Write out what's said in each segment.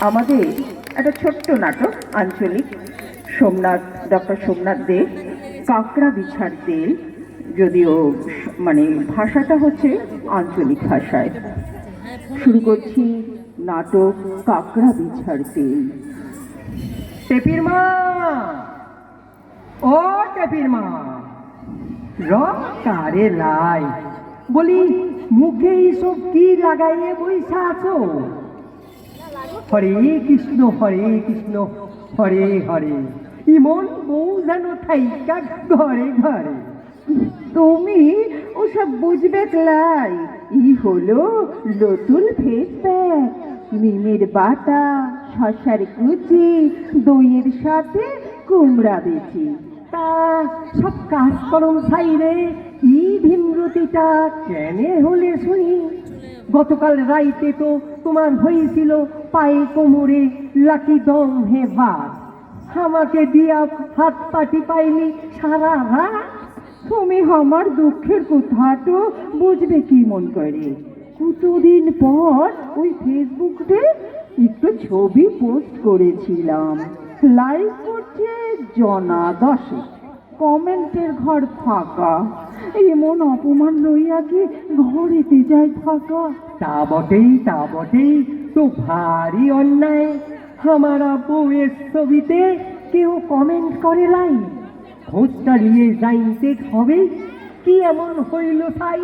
আমাদের একটা ছোট্ট নাটক, আঞ্চলিক। সোমনাথ, ডক্টর সোমনাথ দে, কাঁকড়া বিছার তেল, যদিও মানে ভাষাটা হচ্ছে আঞ্চলিক ভাষায়। শুরু করছি নাটক কাঁকড়া বিছার তেল। টেপির মা! ও টেপির মা! রং কারে লাই বলি, মুখে এইসব কি লাগাইয়ে বইসা আছো? হরে কৃষ্ণ হরে কৃষ্ণ, হরে হরে। ইমন বউ যেন থাইকা ঘরে ঘরে। তুমি ওসব বুঝবে ক্লাই ই হলো নতুন ফেস প্যাক মিমের বাটা, শশার কুচি, দইয়ের সাথে কুমড়া বেচি। তা সব কাজকর্ম সাইরে কি ভীমরতিটা কেনে হলে শুনি। গতকাল রাইতে তো তোমার হয়েছিল, পায়ে কোমরে লাকি দম হে বাদ আমাকে দিয়া হাত পাটি পাইনি সারা রাত তুমি আমার দুঃখের কথাটো বুঝবে কি মন করে? কতদিন পর ওই ফেসবুকে একটু ছবি পোস্ট করেছিলাম। লাইক করছে জনা দশে কমেন্টের ঘর ফাঁকা। এমন অপমান লইয়া কি ঘরেতে যায় ফাঁকা? তা বটেই তা বটেই। তো ভারী অন্যায় আমার বউয়ের ছবিতে কেউ কমেন্ট করে লাই খোঁজটা নিয়ে যাইতে হবে, কি এমন হইল তাই?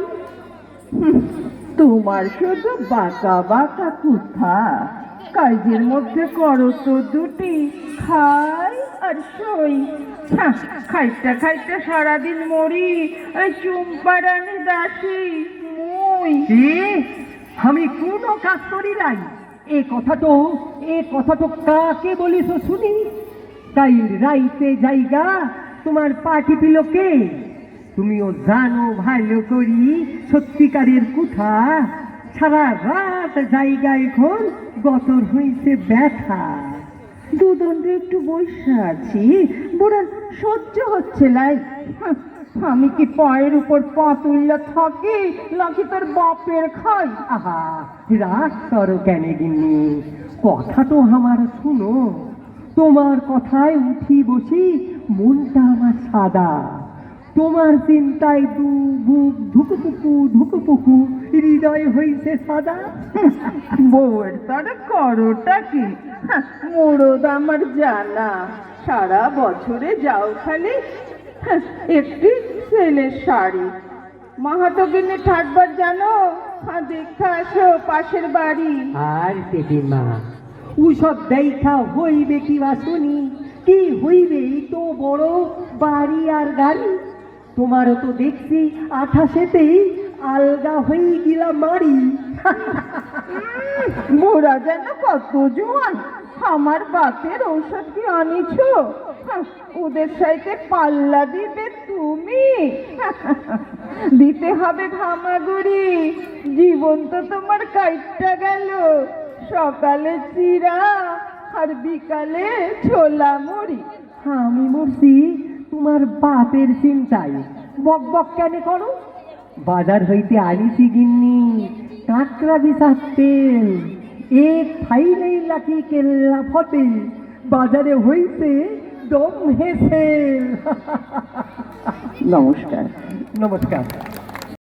তোমার শুধু বাঁকা বাঁকা কুথা কাজের মধ্যে করো তো দুটি, খাই আর সই। খাইতে খাইতে সারাদিন মরি চুম্পারানি দাসী, মুই। কাজ করি নাই। এ কথা তো এ কথা তো কাকে বলিস শুনি? তাই রাইতে জায়গা তোমার পাটি পিল কে? তুমিও জানো ভালো করি সত্যিকারের কথা। সারা রাত জায়গা এখন, গতর হইছে ব্যথা। দুদণ্ডে একটু বসে আছি বুড়া সহ্য হচ্ছে লাই আমি কি পায়ের উপর পা তুললে থাকি নাকি তোর বাপের খাই? আহা রাগ করো কেন গিন্নি, কথা তো আমার শুনো। তোমার কথায় উঠি বসি, মনটা আমার সাদা। তোমার চিন্তায় দু বুক ধুকুপুকু ধুকুপুকু, হৃদয় হইছে সাদা। বউয়ের তারা করোটা কি? মুরদ আমার জানা সারা বছরে যাও খালি একটি ছেলের শাড়ি। মাহাতো কিনে ঠাটবার জানো? হ্যাঁ দেখা আসো পাশের বাড়ি। আর মা উসব দেখা হইবে কি বা শুনি? কি হইবে তো বড় বাড়ি আর গাড়ি? তোমারও তো দেখছি আঠাশেতেই আলগা হয়ে গিলা মারি মোরা যেন কত জোয়ান। আমার বাপের ঔষধ কি আনিছ? ওদের সাইতে পাল্লা দিবে তুমি। দিতে হবে ঘামাগুড়ি। জীবন তো তোমার কাইটটা গেল। সকালে চিরা আর বিকালে ছোলা মুড়ি। আমি মরছি তোমার বাপের চিন্তায় বক বক কেন করো? বাজার হইতে আনিছি গিন্নি, কাঁকড়া বিষার তেল এক ফাইলেই লাকি কেল্লা ফতে বাজারে হইছে দম হেসে। নমস্কার। নমস্কার।